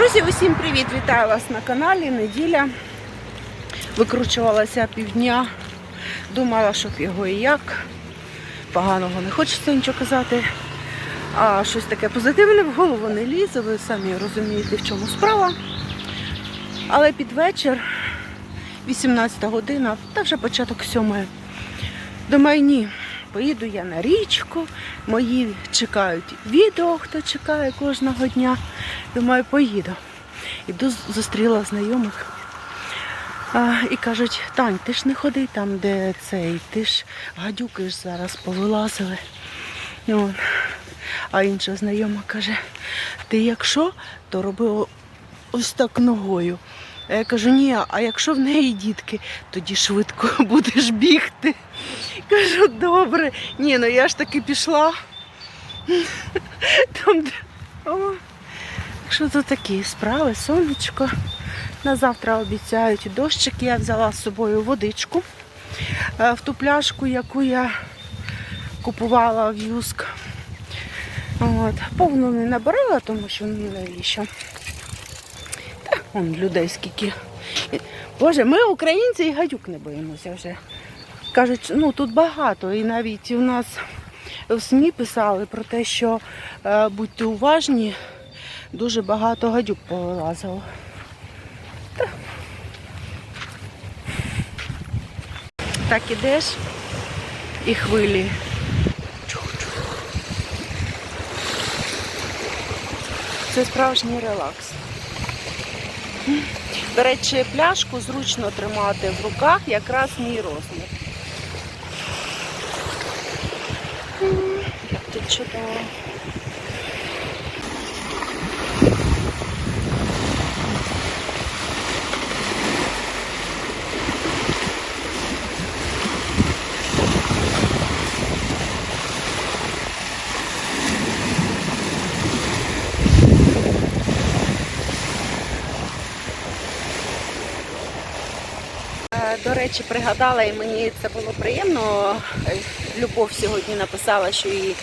Друзі, усім привіт! Вітаю вас на каналі. Неділя. Викручувалася півдня. Думала, щоб його і як. Поганого не хочеться нічого казати. А щось таке позитивне в голову не лізе. Ви самі розумієте, в чому справа. Але під вечір, 18 година, та вже початок сьомої. Думаю, ні. Поїду я на річку, мої чекають відео, хто чекає кожного дня. Думаю, поїду. Іду, зустріла знайомих а, і кажуть, Тань, ти ж не ходи там, де цей, ти ж гадюки ж зараз повилазили. От. А інша знайома каже, ти якщо, то роби ось так ногою. А я кажу, ні, а якщо в неї дітки, тоді швидко будеш бігти. Кажу, добре. Ні, ну я ж таки пішла. Там, де... О, що тут такі справи, сонечко. На завтра обіцяють дощик. Я взяла з собою водичку е, в ту пляшку, яку я купувала в Юск. От. Повну не набирала, тому що ну, навіщо. Та, вон людей скільки. Боже, ми українці і гадюк не боїмося вже. Кажуть, ну тут багато, і навіть у нас в СМІ писали про те, що е, будьте уважні, дуже багато гадюк повилазило. Та. Так ідеш і хвилі. Це справжній релакс. До речі, пляшку зручно тримати в руках, якраз мій розмір. М, Як тут чудово. Е, До речі, пригадала і мені це було приємно. Е, Любов сьогодні написала, що їй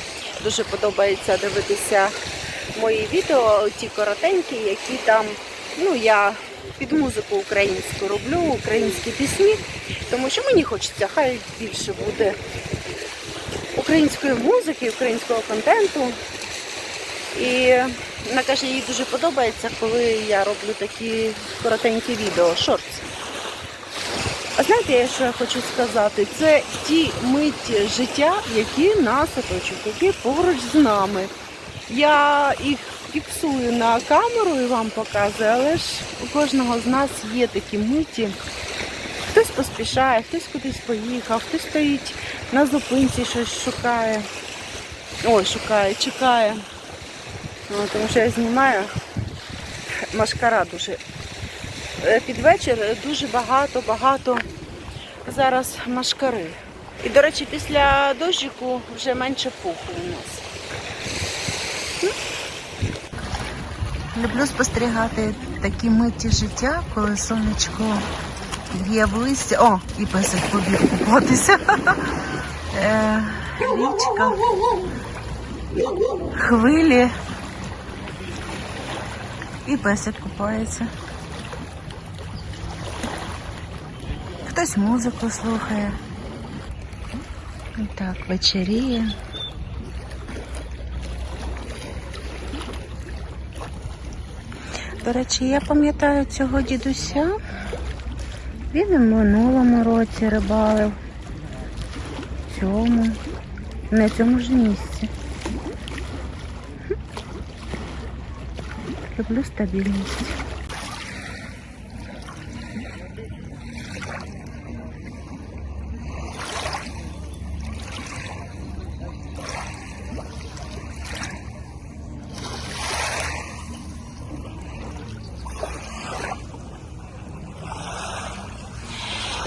дуже подобається дивитися мої відео, ті коротенькі, які там, ну я під музику українську роблю, українські пісні, тому що мені хочеться, хай більше буде української музики, українського контенту. І вона каже, їй дуже подобається, коли я роблю такі коротенькі відео, шортс. А знаєте, я що хочу сказати? Це ті миті життя, які нас оточують, які поруч з нами. Я їх фіксую на камеру і вам показую, але ж у кожного з нас є такі миті. Хтось поспішає, хтось кудись поїхав, хтось стоїть на зупинці, щось шукає. Ой, шукає, чекає. Ну, тому що я знімаю машкара дуже під вечір дуже багато-багато зараз машкари. І, до речі, після дощику вже менше пуху у нас. Люблю спостерігати такі миті життя, коли сонечко б'є в листя. О, і песик побіг купатися. Е, Річка, хвилі. І песик купається. Хтось музику слухає. Так, вечеріє. До речі, я пам'ятаю цього дідуся. Він в минулому році рибалив. В цьому. На цьому ж місці. Люблю стабільність.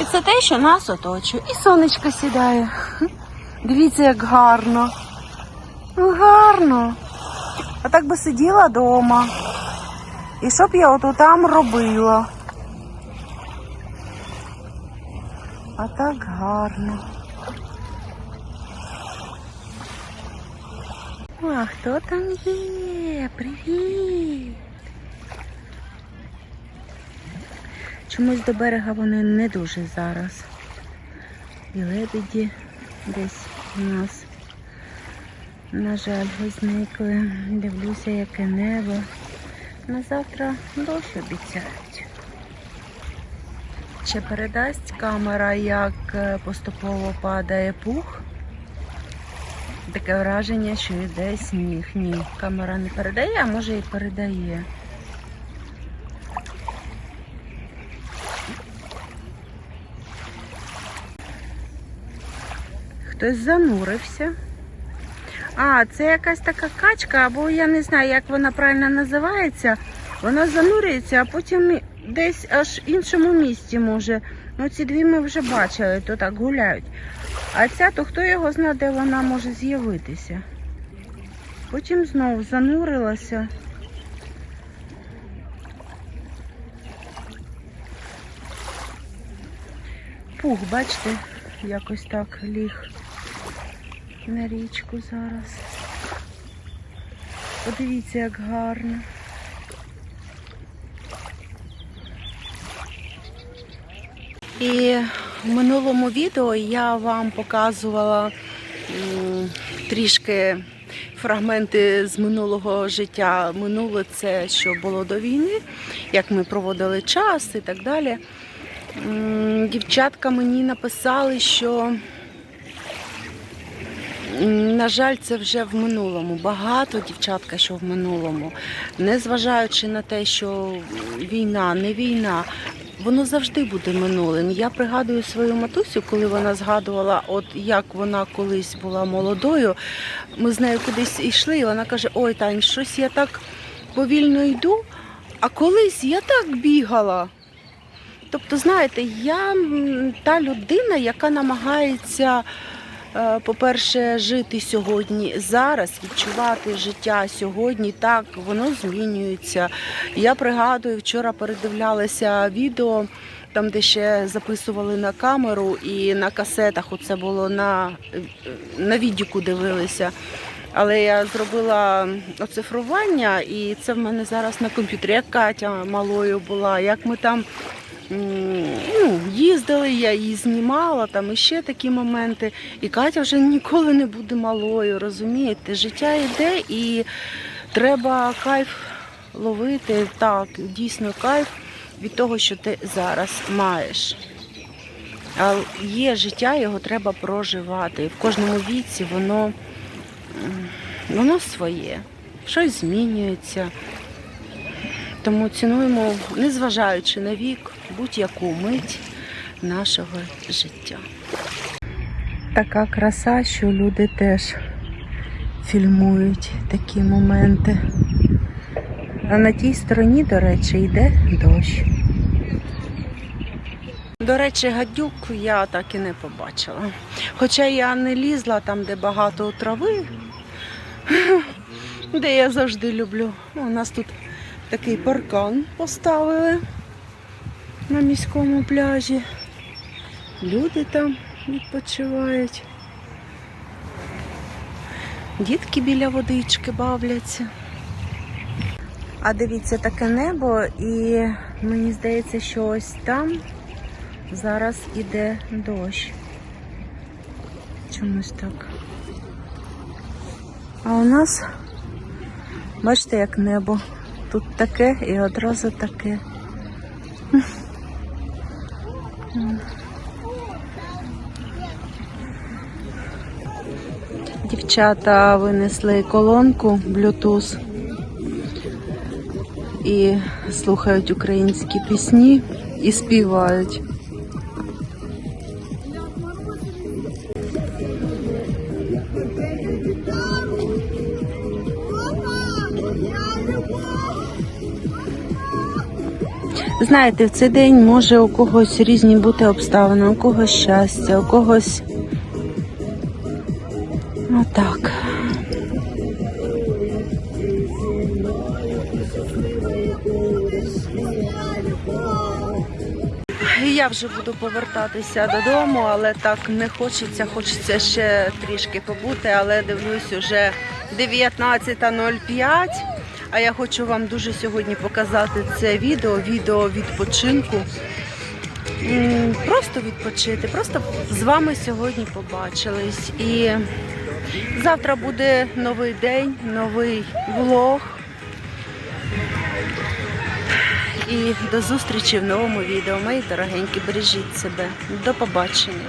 І це те, що нас оточує. І сонечко сідає. Дивіться, як гарно. Ну, гарно. А так би сиділа вдома. І що б я ото там робила? А так гарно. А хто там є? Привіт! Чомусь до берега вони не дуже зараз. І лебеді десь у нас, на жаль, зникли. Дивлюся, яке небо. На завтра дощ обіцяють. Чи передасть камера, як е, поступово падає пух? Таке враження, що йде сніг. Ні, камера не передає, а може і передає. Хтось занурився. А, це якась така качка, або я не знаю, як вона правильно називається. Вона занурюється, а потім десь аж в іншому місці може. Ну, ці дві ми вже бачили, то так гуляють. А ця, то хто його знає, де вона може з'явитися. Потім знову занурилася. Пух, бачите, якось так ліг на річку зараз. Подивіться, як гарно. І в минулому відео я вам показувала трішки фрагменти з минулого життя. Минуле це що було до війни, як ми проводили час і так далі. Дівчатка мені написали, що на жаль, це вже в минулому. Багато дівчатка, що в минулому. Незважаючи на те, що війна, не війна, воно завжди буде минулим. Я пригадую свою матусю, коли вона згадувала, от як вона колись була молодою. Ми з нею кудись йшли, і вона каже: Ой, Тань, щось я так повільно йду, а колись я так бігала. Тобто, знаєте, я та людина, яка намагається, по-перше, жити сьогодні, зараз, відчувати життя сьогодні, так, воно змінюється. Я пригадую, вчора передивлялася відео, там, де ще записували на камеру і на касетах, оце було на, на віддіку дивилися. Але я зробила оцифрування, і це в мене зараз на комп'ютері, як Катя малою була, як ми там ну, їздили, я її знімала, там іще такі моменти. І Катя вже ніколи не буде малою, розумієте? Життя йде і треба кайф ловити. Так, дійсно кайф від того, що ти зараз маєш. А є життя, його треба проживати. І в кожному віці воно, воно своє, щось змінюється. Тому цінуємо, незважаючи на вік, будь-яку мить нашого життя. Така краса, що люди теж фільмують такі моменти. А на тій стороні, до речі, йде дощ. До речі, гадюк я так і не побачила. Хоча я не лізла там, де багато трави, де я завжди люблю. У нас тут такий паркан поставили на міському пляжі. Люди там відпочивають. Дітки біля водички бавляться. А дивіться, таке небо, і мені здається, що ось там зараз іде дощ. Чомусь так. А у нас, бачите, як небо. Тут таке і одразу таке. Дівчата винесли колонку Bluetooth і слухають українські пісні і співають. Знаєте, в цей день може у когось різні бути обставини, у когось щастя, у когось. Отак. Я вже буду повертатися додому, але так не хочеться. Хочеться ще трішки побути, але дивлюсь, уже 19.05. А я хочу вам дуже сьогодні показати це відео, відео відпочинку. Просто відпочити, просто з вами сьогодні побачились. І завтра буде новий день, новий влог. І до зустрічі в новому відео. Мої дорогенькі, бережіть себе. До побачення.